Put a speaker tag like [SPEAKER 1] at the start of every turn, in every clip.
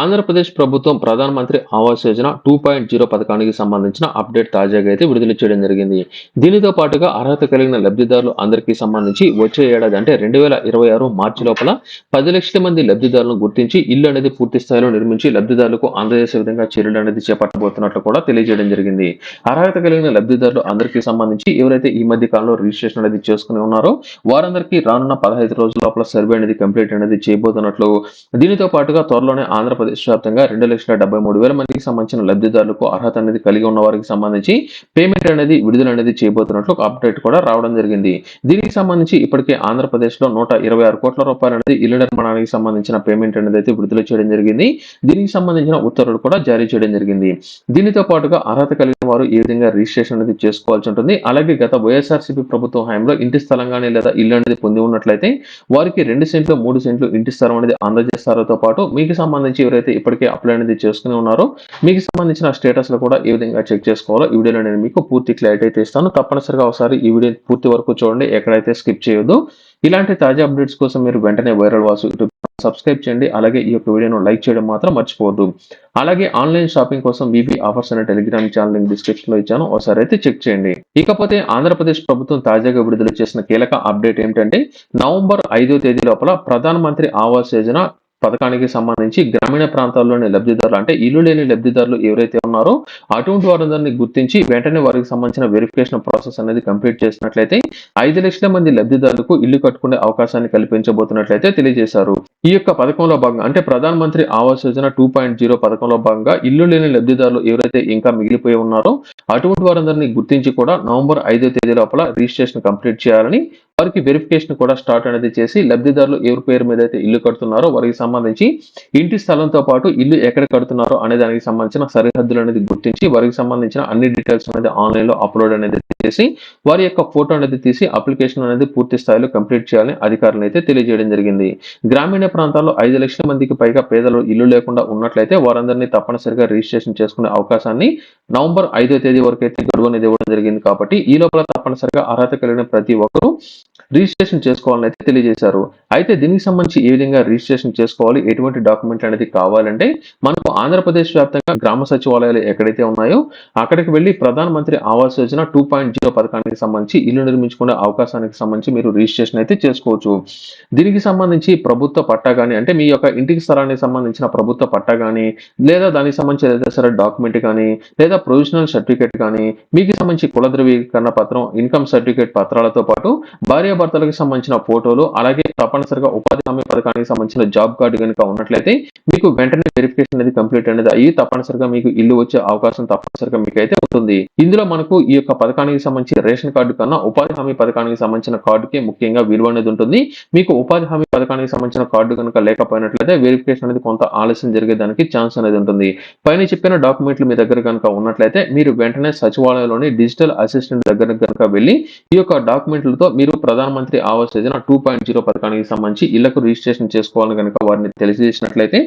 [SPEAKER 1] ఆంధ్రప్రదేశ్ ప్రభుత్వం Pradhan Mantri Awas Yojana two point zero పథకానికి సంబంధించిన అప్డేట్ తాజాగా అయితే విడుదల చేయడం జరిగింది. దీనితో పాటుగా అర్హత కలిగిన లబ్ధిదారులు అందరికీ సంబంధించి వచ్చే ఏడాది అంటే రెండు వేల ఇరవై ఆరు మార్చి లోపల పది లక్షల మంది లబ్ధిదారులను గుర్తించి ఇల్లు అనేది పూర్తి స్థాయిలో నిర్మించి లబ్ధిదారులకు అందజేసే విధంగా చర్యలు అనేది చేపట్టబోతున్నట్లు కూడా తెలియజేయడం జరిగింది. అర్హత కలిగిన లబ్ధిదారులు అందరికీ సంబంధించి ఎవరైతే ఈ మధ్య కాలంలో రిజిస్ట్రేషన్ అనేది చేసుకుని ఉన్నారో వారందరికీ రానున్న పదహైదు రోజుల లోపల సర్వే అనేది కంప్లీట్ అనేది చేయబోతున్నట్లు. దీనితో పాటుగా త్వరలోనే ఆంధ్రప్రదేశ్ వ్యాప్తంగా రెండు లక్షల డెబ్బై మూడు వేల మందికి సంబంధించిన లబ్ధిదారులకు అర్హత అనేది కలిగి ఉన్న వారికి సంబంధించి పేమెంట్ అనేది విడుదల అనేది చేయబోతున్నట్లు ఒక అప్డేట్ కూడా రావడం జరిగింది. దీనికి సంబంధించి ఇప్పటికే ఆంధ్రప్రదేశ్లో నూట ఇరవై ఆరు కోట్ల రూపాయలు అనేది ఇల్లు నిర్మాణానికి సంబంధించిన పేమెంట్ అనేది అయితే విడుదల చేయడం జరిగింది. దీనికి సంబంధించిన ఉత్తర్వులు కూడా జారీ చేయడం జరిగింది. దీనితో పాటుగా అర్హత కలిగిన వారు ఈ విధంగా రిజిస్ట్రేషన్ అనేది చేసుకోవాల్సి ఉంటుంది? అలాగే గత వైఎస్ఆర్సీపీ ప్రభుత్వం హయాంలో ఇంటి స్థలం లేదా ఇల్లు అనేది పొంది ఉన్నట్లయితే వారికి రెండు సెంట్లు మూడు సెంట్లు ఇంటి స్థలం అనేది అందజేస్తారతో పాటు మీకు సంబంధించి ఎవరైతే ఇప్పటికే అప్లై అనేది చేసుకుని ఉన్నారో మీకు సంబంధించిన స్టేటస్లో కూడా ఏ విధంగా చెక్ చేసుకోవాలో ఈ వీడియోలో నేను మీకు పూర్తి క్లారిటీ అయితే ఇస్తాను. తప్పనిసరిగా ఒకసారి ఈ వీడియో పూర్తి వరకు చూడండి ఎక్కడైతే స్కిప్ చేయొద్దు. ఇలాంటి తాజా అప్డేట్స్ కోసం మీరు వెంటనే వైరల్ వాసు యూట్యూబ్ సబ్స్క్రైబ్ చేయండి. అలాగే ఈ యొక్క వీడియోను లైక్ చేయడం మాత్రం మర్చిపోవద్దు. అలాగే ఆన్లైన్ షాపింగ్ కోసం బీబీ ఆఫర్స్ అనే టెలిగ్రామ్ ఛానల్ లింక్ డిస్క్రిప్షన్లో ఇచ్చాను. ఒకసారి అయితే చెక్ చేయండి. ఇకపోతే ఆంధ్రప్రదేశ్ ప్రభుత్వం తాజాగా విడుదల చేసిన కీలక అప్డేట్ ఏంటంటే నవంబర్ ఐదో తేదీ లోపల ప్రధానమంత్రి ఆవాస్ యోజన పథకానికి సంబంధించి గ్రామీణ ప్రాంతాల్లోని లబ్ధిదారులు అంటే ఇల్లు లేని లబ్ధిదారులు ఎవరైతే ఉన్నారో అటువంటి వారందరినీ గుర్తించి వెంటనే వారికి సంబంధించిన వెరిఫికేషన్ ప్రాసెస్ అనేది కంప్లీట్ చేసినట్లయితే ఐదు లక్షల మంది లబ్ధిదారులకు ఇల్లు కట్టుకునే అవకాశాన్ని కల్పించబోతున్నట్లయితే తెలియజేశారు. ఈ యొక్క పథకంలో భాగంగా అంటే Pradhan Mantri Awas Yojana two point zero పథకంలో భాగంగా ఇల్లు లేని లబ్ధిదారులు ఎవరైతే ఇంకా మిగిలిపోయి ఉన్నారో అటువంటి వారందరినీ గుర్తించి కూడా నవంబర్ ఐదో తేదీ లోపల రిజిస్ట్రేషన్ కంప్లీట్ చేయాలని వారికి వెరిఫికేషన్ కూడా స్టార్ట్ అనేది చేసి లబ్ధిదారులు ఎవరి పేరు మీద అయితే ఇల్లు కడుతున్నారో వారికి సంబంధించి ఇంటి స్థలంతో పాటు ఇల్లు ఎక్కడ కడుతున్నారో అనే దానికి సంబంధించిన సరిహద్దులు అనేది గుర్తించి వారికి సంబంధించిన అన్ని డీటెయిల్స్ అనేది ఆన్లైన్లో అప్లోడ్ అనేది చేసి వారి యొక్క ఫోటో అనేది తీసి అప్లికేషన్ అనేది పూర్తి స్థాయిలో కంప్లీట్ చేయాలని అధికారులు అయితే తెలియజేయడం జరిగింది. గ్రామీణ ప్రాంతాల్లో ఐదు లక్షల మందికి పైగా పేదలు ఇల్లు లేకుండా ఉన్నట్లయితే వారందరినీ తప్పనిసరిగా రిజిస్ట్రేషన్ చేసుకునే అవకాశాన్ని నవంబర్ ఐదో తేదీ వరకు అయితే గడువు అనేది ఇవ్వడం జరిగింది కాబట్టి ఈ లోపల తప్పనిసరిగా అర్హత కలిగిన ప్రతి ఒక్కరూ రిజిస్ట్రేషన్ చేసుకోవాలని అయితే తెలియజేశారు. అయితే దీనికి సంబంధించి ఏ విధంగా రిజిస్ట్రేషన్ చేసుకోవాలి ఎటువంటి డాక్యుమెంట్ అనేది కావాలంటే మనకు ఆంధ్రప్రదేశ్ వ్యాప్తంగా గ్రామ సచివాలయాలు ఎక్కడైతే ఉన్నాయో అక్కడికి వెళ్ళి Pradhan Mantri Awas Yojana two point zero పథకానికి సంబంధించి ఇల్లు నిర్మించుకునే అవకాశానికి సంబంధించి మీరు రిజిస్ట్రేషన్ అయితే చేసుకోవచ్చు. దీనికి సంబంధించి ప్రభుత్వ పట్టా కానీ అంటే మీ యొక్క ఇంటికి స్థలానికి సంబంధించిన ప్రభుత్వ పట్టా కానీ లేదా దానికి సంబంధించి ఏదైతే సరే డాక్యుమెంట్ కానీ లేదా ప్రొవిజనల్ సర్టిఫికేట్ కానీ మీకు సంబంధించి కుల ధృవీకరణ పత్రం ఇన్కమ్ సర్టిఫికేట్ పత్రాలతో పాటు భార్య భార్యాభర్తలకు సంబంధించిన ఫోటోలు అలాగే తప్పనిసరిగా ఉపాధి హామీ పథకానికి సంబంధించిన జాబ్ కార్డు కనుక ఉన్నట్లయితే మీకు వెంటనే వెరిఫికేషన్ అనేది కంప్లీట్ అనేది అయ్యి తప్పనిసరిగా మీకు ఇల్లు వచ్చే అవకాశం తప్పనిసరిగా మీకు అయితే ఉంటుంది. ఇందులో మనకు ఈ యొక్క పథకానికి సంబంధించి రేషన్ కార్డు కన్నా ఉపాధి హామీ పథకానికి సంబంధించిన కార్డుకే ముఖ్యంగా విలువ అనేది ఉంటుంది. మీకు ఉపాధి హామీ పథకానికి సంబంధించిన కార్డు కనుక లేకపోయినట్లయితే వెరిఫికేషన్ అనేది కొంత ఆలస్యం జరిగేదానికి ఛాన్స్ అనేది ఉంటుంది. పైన చెప్పిన డాక్యుమెంట్లు మీ దగ్గర కనుక ఉన్నట్లయితే మీరు వెంటనే సచివాలయంలోని డిజిటల్ అసిస్టెంట్ దగ్గర కనుక వెళ్ళి ఈ యొక్క డాక్యుమెంట్లతో మీరు Pradhan Pradhan Mantri Awas Yojana two point zero పథకానికి సంబంధించి ఇళ్ళకు రిజిస్ట్రేషన్ చేసుకోవాలని కనుక వారిని తెలియజేసినట్లయితే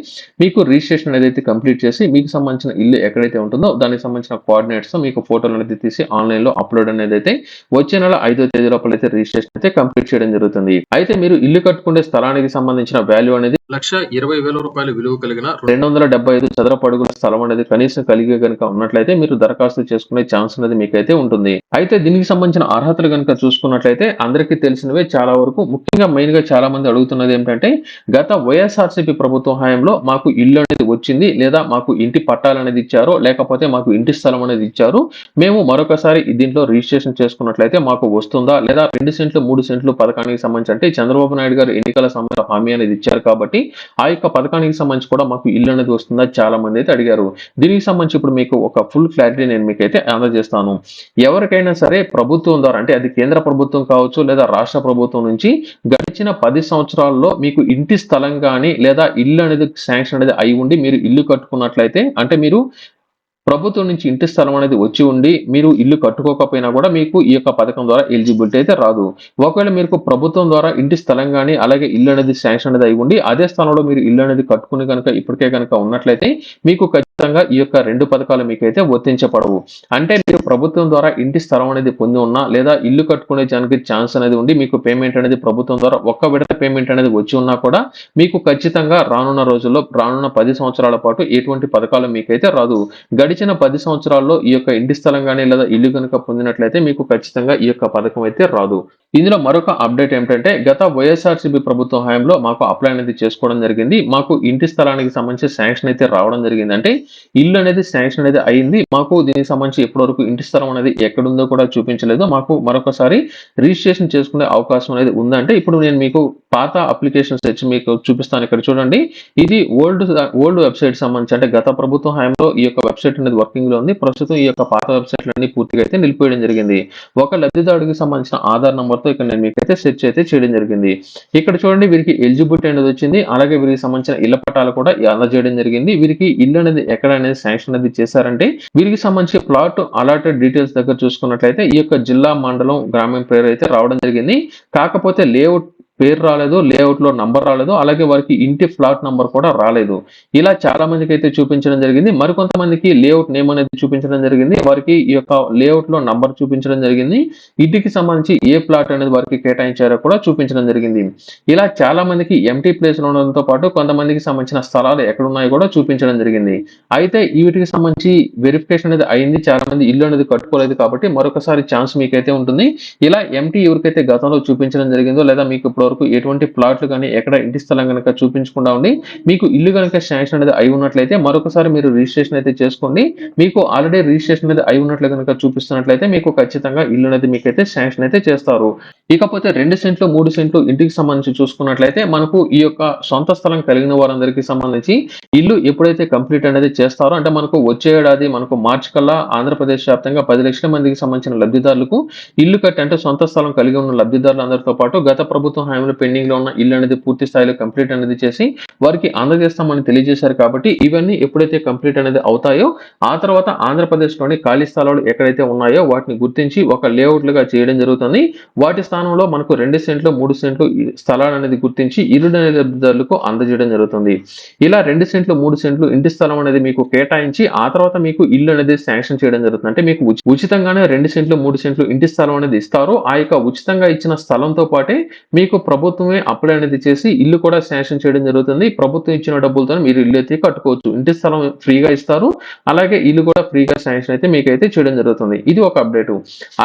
[SPEAKER 1] మీకు రిజిస్ట్రేషన్ ఏదైతే కంప్లీట్ చేసి మీకు సంబంధించిన ఇల్లు ఎక్కడైతే ఉంటుందో దానికి సంబంధించిన కోఆర్డినేట్స్ మీకు ఫోటోలు అనేది తీసి ఆన్లైన్లో అప్లోడ్ అనేది అయితే వచ్చే నెల ఐదో తేదీ లోపల అయితే రిజిస్ట్రేషన్ అయితే కంప్లీట్ చేయడం జరుగుతుంది. అయితే మీరు ఇల్లు కట్టుకునే స్థలానికి సంబంధించిన వాల్యూ అనేది లక్ష ఇరవై వేల రూపాయల విలువ కలిగిన రెండు వందల డెబ్బై ఐదు చదరపు అడుగుల స్థలం అనేది కనీసం కలిగి కనుక ఉన్నట్లయితే మీరు దరఖాస్తు చేసుకునే ఛాన్స్ అనేది మీకైతే ఉంటుంది. అయితే దీనికి సంబంధించిన అర్హతలు కనుక చూసుకున్నట్లయితే అందరికీ తెలిసినవే చాలా వరకు ముఖ్యంగా మెయిన్గా చాలా మంది అడుగుతున్నది ఏంటంటే గత వైఎస్ఆర్సీపీ ప్రభుత్వం హయాంలో మాకు ఇల్లు అనేది వచ్చింది లేదా మాకు ఇంటి పట్టాలు అనేది ఇచ్చారు లేకపోతే మాకు ఇంటి స్థలం అనేది ఇచ్చారు మేము మరొకసారి దీంట్లో రిజిస్ట్రేషన్ చేసుకున్నట్లయితే మాకు వస్తుందా? లేదా రెండు సెంట్లు మూడు సెంట్లు పథకానికి సంబంధించి అంటే చంద్రబాబు నాయుడు గారు ఎన్నికల సమయంలో హామీ అనేది ఇచ్చారు కాబట్టి ఆ యొక్క పథకానికి సంబంధించి కూడా మాకు ఇల్లు అనేది వస్తుందా? చాలా మంది అయితే అడిగారు. దీనికి సంబంధించి ఇప్పుడు మీకు ఒక ఫుల్ క్లారిటీ నేను మీకు అయితే అందజేస్తాను. ఎవరికైనా సరే ప్రభుత్వం ద్వారా అంటే అది కేంద్ర ప్రభుత్వం కావచ్చు లేదా రాష్ట్ర ప్రభుత్వం నుంచి గడిచిన పది సంవత్సరాల్లో మీకు ఇంటి స్థలం కానీ లేదా ఇల్లు అనేది శాంక్షన్ అనేది అయి ఉండి మీరు ఇల్లు కట్టుకున్నట్లయితే అంటే మీరు ప్రభుత్వం నుంచి ఇంటి స్థలం అనేది వచ్చి ఉండి మీరు ఇల్లు కట్టుకోకపోయినా కూడా మీకు ఈ యొక్క పథకం ద్వారా ఎలిజిబిలిటీ అయితే రాదు. ఒకవేళ మీకు ప్రభుత్వం ద్వారా ఇంటి స్థలం కానీ అలాగే ఇల్లు అనేది శాంక్షన్ అనేది అయి ఉండి అదే స్థలంలో మీరు ఇల్లు అనేది కట్టుకుని కనుక ఇప్పటికే కనుక ఉన్నట్లయితే మీకు ఖచ్చితంగా ఈ యొక్క రెండు పథకాలు మీకైతే వర్తించబడవు. అంటే మీరు ప్రభుత్వం ద్వారా ఇంటి స్థలం అనేది పొంది ఉన్నా లేదా ఇల్లు కట్టుకునే దానికి ఛాన్స్ అనేది ఉండి మీకు పేమెంట్ అనేది ప్రభుత్వం ద్వారా ఒక్క విడత పేమెంట్ అనేది వచ్చి ఉన్నా కూడా మీకు ఖచ్చితంగా రానున్న రోజుల్లో రానున్న పది సంవత్సరాల పాటు ఎటువంటి పథకాలు మీకైతే రాదు. గడిచిన పది సంవత్సరాల్లో ఈ యొక్క ఇంటి స్థలం కానీ లేదా ఇల్లు కనుక పొందినట్లయితే మీకు ఖచ్చితంగా ఈ యొక్క పథకం అయితే రాదు. ఇందులో మరొక అప్డేట్ ఏమిటంటే గత వైఎస్ఆర్సీపీ ప్రభుత్వం హయాంలో మాకు అప్లై అనేది చేసుకోవడం జరిగింది. మాకు ఇంటి స్థలానికి సంబంధించి శాంక్షన్ అయితే రావడం జరిగింది అంటే ఇల్లు అనేది శాంక్షన్ అనేది అయింది. మాకు దీనికి సంబంధించి ఇప్పటివరకు ఇంటి స్థలం అనేది ఎక్కడుందో కూడా చూపించలేదు. మాకు మరొకసారి రిజిస్ట్రేషన్ చేసుకునే అవకాశం అనేది ఉందంటే ఇప్పుడు నేను మీకు పాత అప్లికేషన్స్ తెచ్చి మీకు చూపిస్తాను ఇక్కడ చూడండి. ఇది ఓల్డ్ ఓల్డ్ వెబ్సైట్ సంబంధించి అంటే గత ప్రభుత్వం హయాంలో ఈ యొక్క వెబ్సైట్ అనేది వర్కింగ్లో ఉంది. ప్రస్తుతం ఈ యొక్క పాత వెబ్సైట్లు అన్ని పూర్తిగా అయితే నిలిపివేయడం జరిగింది. ఒక లబ్ధిదారుడికి సంబంధించిన ఆధార్ నంబర్తో ఇక్కడ నేను మీకైతే సెర్చ్ అయితే చేయడం జరిగింది. ఇక్కడ చూడండి వీరికి ఎలిజిబిలిటీ అనేది వచ్చింది. అలాగే వీరికి సంబంధించిన ఇళ్ళ పట్టాలు కూడా అందజేయడం జరిగింది. వీరికి ఇల్లు అనేది ఎక్కడ అనేది శాంక్షన్ అనేది చేశారంటే వీరికి సంబంధించి ప్లాట్ అలాటెడ్ డీటెయిల్స్ దగ్గర చూసుకున్నట్లయితే ఈ యొక్క జిల్లా మండలం గ్రామీణ పేరు అయితే రావడం జరిగింది. కాకపోతే లేఅవుట్ పేరు రాలేదు లేఅవుట్లో నంబర్ రాలేదు అలాగే వారికి ఇంటి ఫ్లాట్ నంబర్ కూడా రాలేదు. ఇలా చాలా మందికి అయితే చూపించడం జరిగింది. మరికొంతమందికి లేఅవుట్ నేమ్ అనేది చూపించడం జరిగింది. వారికి ఈ యొక్క లేఅవుట్లో నంబర్ చూపించడం జరిగింది. ఇంటికి సంబంధించి ఏ ప్లాట్ అనేది వారికి కేటాయించారో కూడా చూపించడం జరిగింది. ఇలా చాలా మందికి ఎంటీ ప్లేస్ ఉండడంతో పాటు కొంతమందికి సంబంధించిన స్థలాలు ఎక్కడున్నాయో కూడా చూపించడం జరిగింది. అయితే వీటికి సంబంధించి వెరిఫికేషన్ అనేది అయింది. చాలా మంది ఇల్లు అనేది కట్టుకోలేదు కాబట్టి మరొకసారి ఛాన్స్ మీకైతే ఉంటుంది. ఇలా ఎంటీ ఎవరికైతే గతంలో చూపించడం జరిగిందో లేదా మీకు ఇప్పుడు వరకు ఎటువంటి ప్లాట్లు కానీ ఎక్కడ ఇంటి స్థలం కనుక చూపించకుండా ఉండి మీకు ఇల్లు కనుక శాంక్షన్ అనేది అయి ఉన్నట్లయితే మరొకసారి మీరు రిజిస్ట్రేషన్ అయితే చేసుకోండి. మీకు ఆల్రెడీ రిజిస్ట్రేషన్ అనేది అయి ఉన్నట్లు కనుక చూపిస్తున్నట్లయితే మీకు ఖచ్చితంగా ఇల్లు అనేది మీకైతే శాంక్షన్ అయితే చేస్తారు. ఇకపోతే రెండు సెంట్లు మూడు సెంట్లు ఇంటికి సంబంధించి చూసుకున్నట్లయితే మనకు ఈ యొక్క సొంత స్థలం కలిగిన వారందరికీ సంబంధించి ఇల్లు ఎప్పుడైతే కంప్లీట్ అనేది చేస్తారో అంటే మనకు వచ్చే ఏడాది మనకు మార్చి కల్లా ఆంధ్రప్రదేశ్ వ్యాప్తంగా పది లక్షల మందికి సంబంధించిన లబ్ధిదారులకు ఇల్లు కట్టి అంటే సొంత స్థలం కలిగి ఉన్న లబ్ధిదారులందరితో పాటు గత ప్రభుత్వం హయాంలో పెండింగ్లో ఉన్న ఇల్లు అనేది పూర్తి స్థాయిలో కంప్లీట్ అనేది చేసి వారికి అందజేస్తామని తెలియజేశారు కాబట్టి ఇవన్నీ ఎప్పుడైతే కంప్లీట్ అనేది అవుతాయో ఆ తర్వాత ఆంధ్రప్రదేశ్లోని ఖాళీ స్థలాలు ఎక్కడైతే ఉన్నాయో వాటిని గుర్తించి ఒక లేఅవుట్లుగా చేయడం జరుగుతుంది. వాటి స్థానంలో మనకు రెండు సెంట్లు మూడు సెంట్లు స్థలాలు అనేది గుర్తించి ఇల్లు అనేది లబ్ధిదారులకు అందజేయడం జరుగుతుంది. ఇలా రెండు సెంట్లు మూడు సెంట్లు ఇంటి స్థలం అనేది మీకు కేటాయించి ఆ తర్వాత మీకు ఇల్లు అనేది శాంక్షన్ చేయడం జరుగుతుంది. అంటే మీకు ఉచితంగానే రెండు సెంట్లు మూడు సెంట్లు ఇంటి స్థలం అనేది ఇస్తారు. ఆ యొక్క ఉచితంగా ఇచ్చిన స్థలంతో పాటే మీకు ప్రభుత్వమే అప్లై అనేది చేసి ఇల్లు కూడా శాంక్షన్ చేయడం జరుగుతుంది. ప్రభుత్వం ఇచ్చిన డబ్బులతో మీరు ఇల్లు అయితే కట్టుకోవచ్చు. ఇంటి స్థలం ఫ్రీగా ఇస్తారు. అలాగే ఇల్లు కూడా ఫ్రీగా శాంక్షన్ అయితే మీకు అయితే చేయడం జరుగుతుంది. ఇది ఒక అప్డేట్.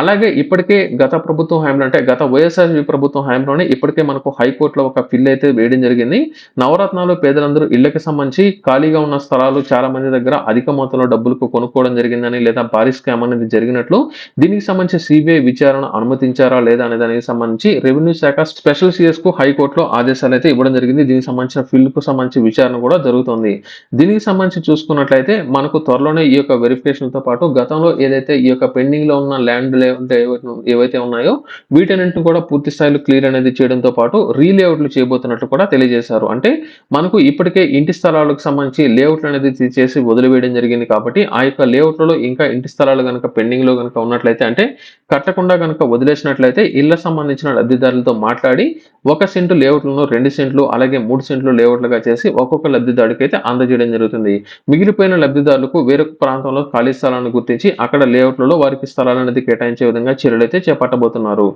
[SPEAKER 1] అలాగే ఇప్పటికే గత ప్రభుత్వం హయాంలో అంటే గత వైఎస్ఆర్ ప్రభుత్వం హయాంలోనే ఇప్పటికే మనకు హైకోర్టులో ఒక ఫిల్ అయితే వేయడం జరిగింది. నవరత్నాలు పేదలందరూ ఇళ్ళకి సంబంధించి ఖాళీగా ఉన్న స్థలాలు చాలా మంది దగ్గర అధిక మొత్తంలో డబ్బులకు కొనుక్కోవడం జరిగిందని లేదా భారీ స్కామ్ అనేది జరిగినట్లు దీనికి సంబంధించి సిబిఐ విచారణ అనుమతించారా లేదా అనే దానికి సంబంధించి రెవెన్యూ శాఖ స్పెషల్ సిఎస్కు హైకోర్టులో ఆదేశాలు అయితే ఇవ్వడం జరిగింది. దీనికి సంబంధించిన ఫిల్కు సంబంధించి విచారణ కూడా జరుగుతుంది. దీనికి సంబంధించి చూసుకున్నట్లయితే మనకు త్వరలోనే ఈ యొక్క వెరిఫికేషన్తో పాటు గతంలో ఏదైతే ఈ యొక్క పెండింగ్లో ఉన్న ల్యాండ్ ఏవైతే ఉన్నాయో వీటన్నింటిని కూడా పూర్తి స్థాయిలో క్లియర్ అనేది చేయడంతో పాటు రీలేఅవుట్లు చేయబోతున్నట్లు కూడా తెలియజేశారు. అంటే మనకు ఇప్పటికే ఇంటి స్థలాలకు సంబంధించి లేఅవుట్లు అనేది చేసి వదిలివేయడం జరిగింది కాబట్టి ఆ యొక్క లేఅవుట్లలో ఇంకా ఇంటి స్థలాలు కనుక పెండింగ్లో కనుక ఉన్నట్లయితే అంటే కట్టకుండా కనుక వదిలేసినట్లయితే ఇళ్ళ సంబంధించిన లబ్ధిదారులతో మాట్లాడి ఒక సెంటు లేఅవుట్లను రెండు సెంట్లు అలాగే మూడు సెంట్లు లేఅవుట్లుగా చేసి ఒక్కొక్క లబ్ధిదారుడికి అయితే అందజేయడం జరుగుతుంది. మిగిలిపోయిన లబ్ధిదారులకు వేరొక ప్రాంతంలో ఖాళీ స్థలాలను గుర్తించి అక్కడ లేఅవుట్లలో వారికి స్థలాలు అనేది కేటాయించే విధంగా చర్యలు అయితే చేపట్టబోతున్నారు.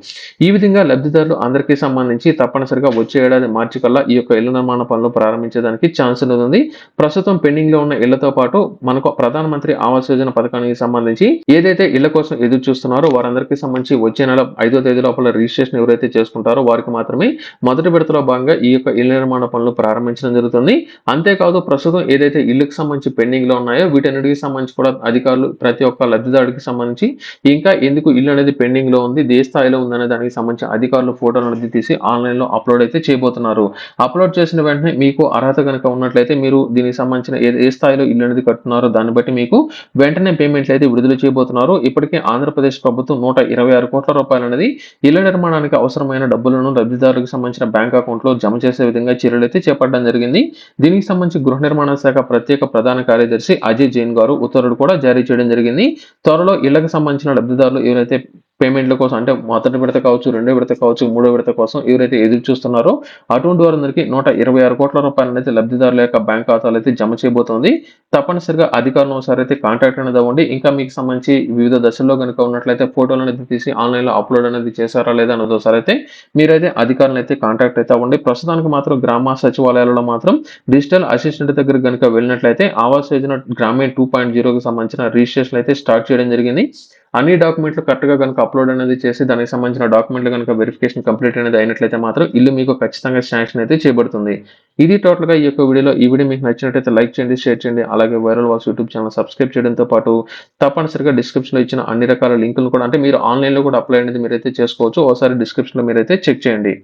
[SPEAKER 1] ఈ విధంగా లబ్ధిదారులు అందరికీ సంబంధించి తప్పనిసరిగా వచ్చే ఏడాది మార్చి కల్లా ఈ యొక్క ఇళ్ళ నిర్మాణ పనులు ప్రారంభించడానికి ఛాన్స్ ఉంది ప్రస్తుతం పెండింగ్లో ఉన్న ఇళ్ళతో పాటు మనకు ప్రధానమంత్రి ఆవాస్ యోజన పథకానికి సంబంధించి ఏదైతే ఇళ్ళ కోసం ఎదురు చూస్తున్నారో వారందరికీ సంబంధించి వచ్చే నెల ఐదో తేదీ లోపల రిజిస్ట్రేషన్ ఎవరైతే చేసుకుంటారో వారికి మాత్రమే మొదటి విడతలో భాగంగా ఈ యొక్క ఇళ్ళ నిర్మాణ పనులు ప్రారంభించడం జరుగుతుంది. అంతేకాదు ప్రస్తుతం ఏదైతే ఇళ్ళకు సంబంధించి పెండింగ్లో ఉన్నాయో వీటన్నిటికి సంబంధించి కూడా అధికారులు ప్రతి ఒక్క లబ్ధిదారుడికి సంబంధించి ఇంకా ఎందుకు ఇల్లు అనేది పెండింగ్లో ఉంది ఏ స్థాయిలో ఉందనే దానికి సంబంధించి అధికారులు ఫోటోలు అనేది తీసి ఆన్లైన్లో అప్లోడ్ అయితే చేయబోతున్నారు. అప్లోడ్ చేసిన వెంటనే మీకు అర్హత కనుక ఉన్నట్లయితే మీరు దీనికి సంబంధించిన ఏ ఏ స్థాయిలో ఇల్లు అనేది కట్టున్నారో దాన్ని బట్టి మీకు వెంటనే పేమెంట్లు అయితే విడుదల చేయబోతున్నారు. ఇప్పటికే ఆంధ్రప్రదేశ్ ప్రభుత్వం నూట ఇరవై ఆరు కోట్ల రూపాయలు అనేది ఇళ్ళ నిర్మాణానికి అవసరమైన డబ్బులను లబ్ధిదారులకు సంబంధించిన బ్యాంక్ అకౌంట్లో జమ చేసే విధంగా చర్యలు అయితే చేపట్టడం జరిగింది. దీనికి సంబంధించి గృహ నిర్మాణ శాఖ ప్రత్యేక ప్రధాన కార్యదర్శి అజయ్ జైన్ గారు ఉత్తర్వులు కూడా జారీ చేయడం జరిగింది. త్వరలో ఇళ్ళకు సంబంధించిన లబ్ధిదారులు ఎవరైతే పేమెంట్ల కోసం అంటే మొదటి విడత కావచ్చు రెండో విడత కావచ్చు మూడో విడత కోసం ఎవరైతే ఎదురు చూస్తున్నారో అటువంటి వారందరికీ నూట ఇరవై ఆరు కోట్ల రూపాయలను అయితే లబ్ధిదారుల యొక్క బ్యాంక్ ఖాతాలు అయితే జమ చేయబోతోంది. తప్పనిసరిగా అధికారులు ఒకసారి అయితే కాంటాక్ట్ అనేది అవ్వండి. ఇంకా మీకు సంబంధించి వివిధ దశల్లో కనుక ఉన్నట్లయితే ఫోటోలు అనేది తీసి ఆన్లైన్లో అప్లోడ్ అనేది చేశారా లేదా అన్నది ఒకసారి అయితే మీరైతే అధికారులను అయితే కాంటాక్ట్ అయితే అవ్వండి. ప్రస్తుతానికి మాత్రం గ్రామ సచివాలయాలలో మాత్రం డిజిటల్ అసిస్టెంట్ దగ్గర కనుక వెళ్ళినట్లయితే ఆవాస్ యోజన గ్రామీణ టూ పాయింట్ జీరోకి సంబంధించిన రిజిస్ట్రేషన్ అయితే స్టార్ట్ చేయడం జరిగింది. అన్ని డాక్యుమెంట్లు కరెక్ట్గా కనుక అప్లోడ్ అనేది చేసి దానికి సంబంధించిన డాక్యుమెంట్లు కనుక వెరిఫికేషన్ కంప్లీట్ అనేది అయినట్లయితే మాత్రం ఇల్లు మీకు ఖచ్చితంగా శాంక్షన్ అయితే చేయబడుతుంది ఇది టోటల్గా ఈ యొక్క వీడియోలో ఈ వీడియో మీకు నచ్చినట్లయితే లైక్ చేయండి షేర్ చేయండి అలాగే viral walls YouTube channel subscribe చేయడంతో పాటు తప్పనిసరిగా డిస్క్రిప్షన్లో ఇచ్చిన అన్ని రకాల లింకులు కూడా అంటే మీరు ఆన్లైన్లో కూడా అప్లై అనేది మీరైతే చేసుకోవచ్చు. ఒకసారి డిస్క్రిప్షన్లో మీరైతే చెక్ చేయండి.